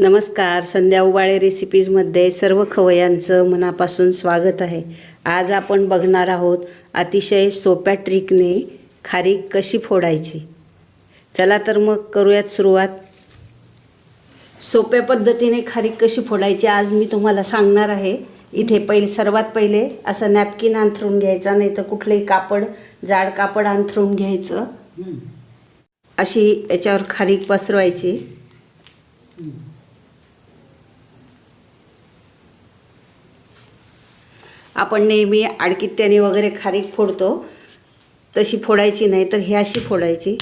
नमस्कार. संध्या उबाळे रेसिपीजमध्ये सर्व खवयांचं मनापासून स्वागत आहे. आज आपण बघणार आहोत अतिशय सोप्या ट्रिकने खारीक कशी फोडायची. चला तर मग करूयात सुरुवात. सोप्या पद्धतीने खारीक कशी फोडायची आज मी तुम्हाला सांगणार आहे. इथे पहिले सर्वात पहिले असं नॅपकिन अंथरून घ्यायचा नाही तर कुठलंही कापड जाड कापड अंथरून घ्यायचं. अशी याच्यावर खारीक पसरवायची. आपण नेहमी आडकित्त्याने वगैरे खारीक फोडतो. तशी फोडायची नाही तर ही अशी फोडायची.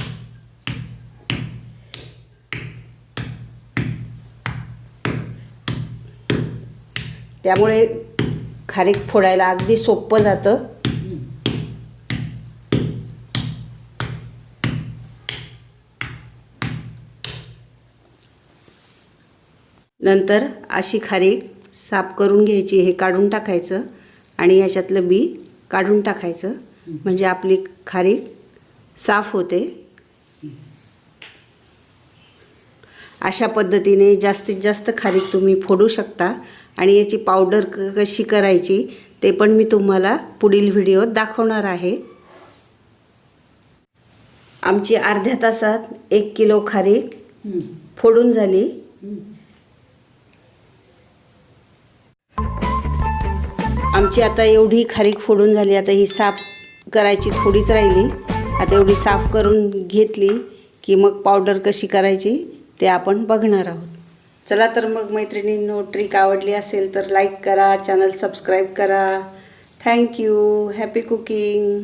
त्यामुळे खारीक फोडायला अगदी सोपं जातं. नंतर अशी खारीक साफ करून घ्यायची हे काढून टाकायचं. आणि याच्यातलं बी काढून टाकायचं. म्हणजे आपली खारीक साफ होते. अशा पद्धतीने जास्तीत जास्त खारीक तुम्ही फोडू शकता. आणि याची पावडर क कशी करायची ते पण मी तुम्हाला पुढील व्हिडिओत दाखवणार आहे. आमची अर्ध्या तासात एक किलो खारीक फोडून झाली. आमची आता एवढी खारीक फोडून झाली आता ही साफ करायची थोडीच राहिली. आता एवढी साफ करून घेतली की मग पावडर कशी करायची ते आपण बघणार आहोत. चला तर मग मैत्रिणींनो ट्रिक आवडली असेल तर लाईक करा चॅनल सबस्क्राईब करा. Thank you happy cooking